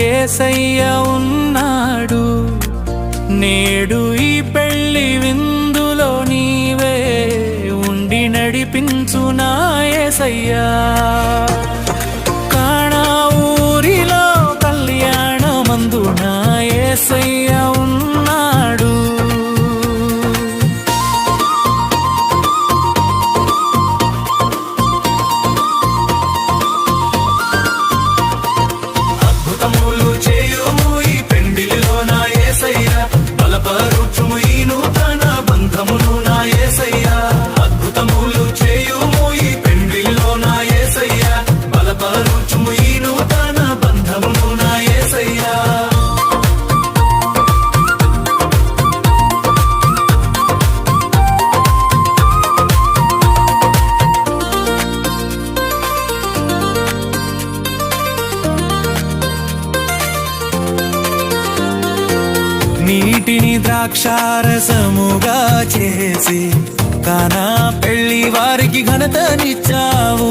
ఏసయ్య ఉన్నాడు. నేడు ఈ పెళ్ళి విందులో నీవే ఉండి నడిపించు నా ఏసయ్యా నీటిని ద్రాక్షారసముగా చేసి కానా పెళ్ళి వారికి ఘనతనిచ్చావు.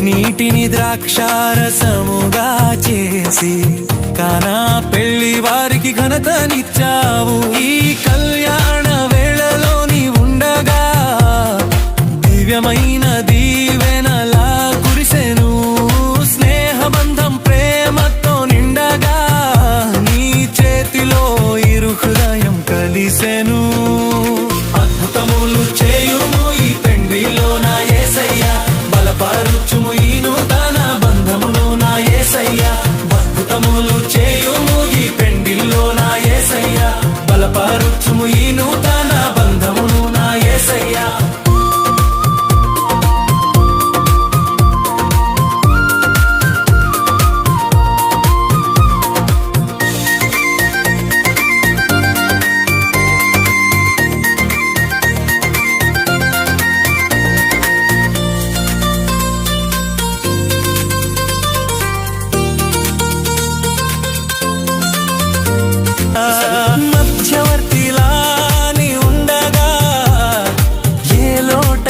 నీటిని ద్రాక్షారసముగా చేసి కానా పెళ్ళి వారికి ఘనతనిచ్చావు.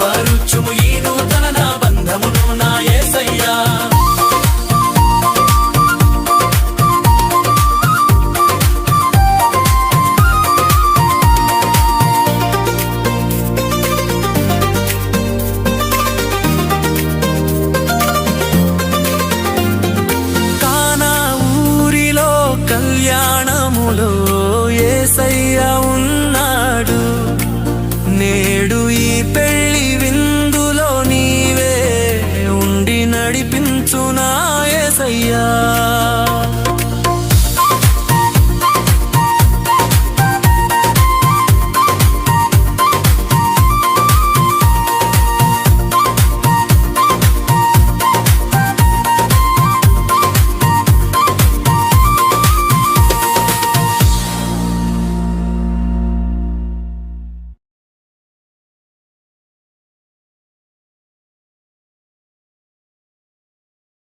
బలపరుచుము ఈ నూతన నా బంధమును నా ఏసయ్యా.